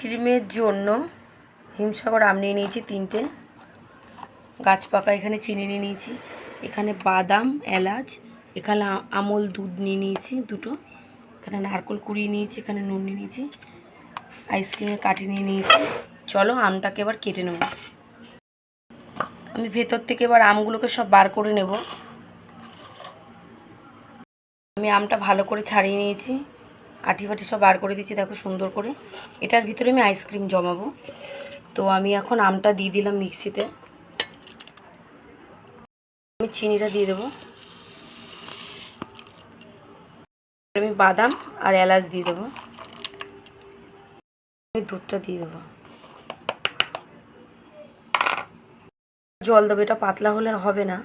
ক্রিমের জন্য হিমসাগর আম নিয়ে নিয়েছি তিনটে। গাছ পাকা এখানে চিনি নিয়ে নিয়েছি। এখানে বাদাম, এলাচ, এখানে আমল, দুধ নিয়ে নিয়েছি দুটো। এখানে নারকোল কুড়িয়ে নিয়েছি, এখানে নুন নিয়ে নিয়েছি। আইসক্রিমের কাঠি নিয়ে নিয়েছি। চলো আমটাকে এবার কেটে নেব। আমি ভেতর থেকে এবার আমগুলোকে সব বার করে নেব। আমি আমটা ভালো করে ছাড়িয়ে নিয়েছি। আটি ফাটি সব বার করে দিয়েছি দেখো সুন্দর করে। এটার ভিতরে আমি আইসক্রিম জমাবো। তো আমি এখন আমটা দিয়ে দিলাম মিক্সিতে। আমি চিনিটা দিয়ে দেবো। আমি বাদাম আর এলাচ দিয়ে দেবো। আমি দুধটা দিয়ে দেবো। জল দেবো, এটা পাতলা হলে হবে না।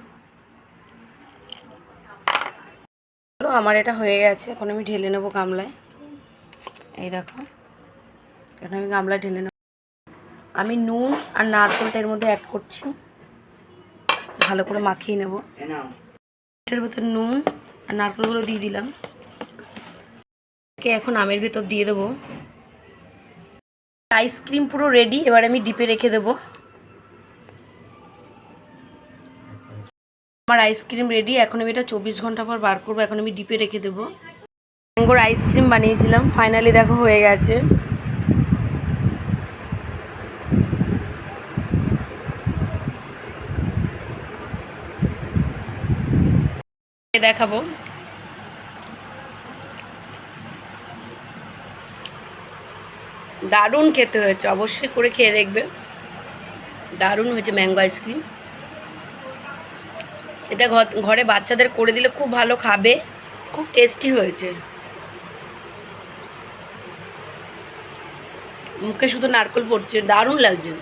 আমার এটা হয়ে গেছে, এখন আমি ঢেলে নেব গামলায়। এই দেখো। এখন আমি গামলা ঢেলে নেব। আমি নুন আর নারকেলটা এর মধ্যে অ্যাড করছি। ভালো করে মাখিয়ে নেব। এটার ভেতর নুন আর নারকেলগুলো দিয়ে দিলাম। এখন আমের ভেতর দিয়ে দেবো। আইসক্রিম পুরো রেডি এবার আমি ডিপে রেখে দেবো। আমার আইসক্রিম রেডি এখন আমি এটা চব্বিশ ঘণ্টা পর বার করব এখন আমি ডিপে রেখে দেবো। ম্যাঙ্গোর আইসক্রিম বানিয়েছিলাম। ফাইনালি দেখো হয়ে গেছে। দেখাবো। দারুণ খেতে হয়েছে, অবশ্যই করে খেয়ে দেখবে। দারুণ হয়েছে ম্যাঙ্গো আইসক্রিম এটা ঘরে বাচ্চাদের করে দিলে খুব ভালো খাবে, খুব টেস্টি হয়েছে। মুখে শুধু নারকেল পড়ছে দারুণ লাগছে।